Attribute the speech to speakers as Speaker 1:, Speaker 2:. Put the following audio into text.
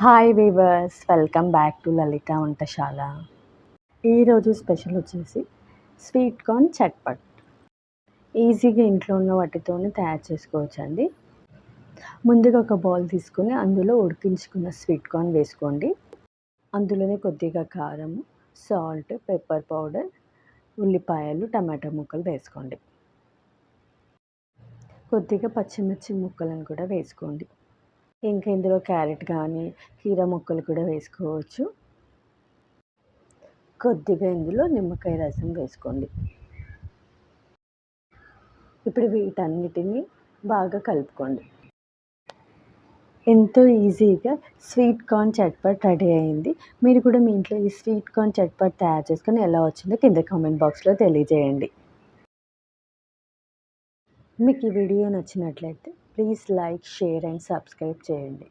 Speaker 1: Hi viewers welcome back to Lalitha వంటశాల ఈరోజు special వచ్చేసి sweet corn chatpat ఈజీగా ఇంట్లో ఉన్న వాటితోనే తయారు చేసుకోవచ్చండి. ముందుగా ఒక బౌల్ తీసుకొని అందులో ఉడికించుకున్న స్వీట్ కార్న్ వేసుకోండి. అందులోనే కొద్దిగా కారం సాల్ట్ పెప్పర్ పౌడర్ ఉల్లిపాయలు టమాటా ముక్కలు వేసుకోండి. కొద్దిగా పచ్చిమిర్చి ముక్కలను కూడా వేసుకోండి. ఇంకా ఇందులో క్యారెట్ కానీ కీర ముక్కలు కూడా వేసుకోవచ్చు. కొద్దిగా ఇందులో నిమ్మకాయ రసం వేసుకోండి. ఇప్పుడు వీటన్నిటిని బాగా కలుపుకోండి. ఎంతో ఈజీగా స్వీట్ కార్న్ చట్పట్ రెడీ అయింది. మీరు కూడా మీ ఇంట్లో ఈ స్వీట్ కార్న్ చట్పట్ తయారు చేసుకొని ఎలా వచ్చిందో కింద కామెంట్ బాక్స్లో తెలియజేయండి. మీకు ఈ వీడియో నచ్చినట్లయితే please like share and subscribe చేయండి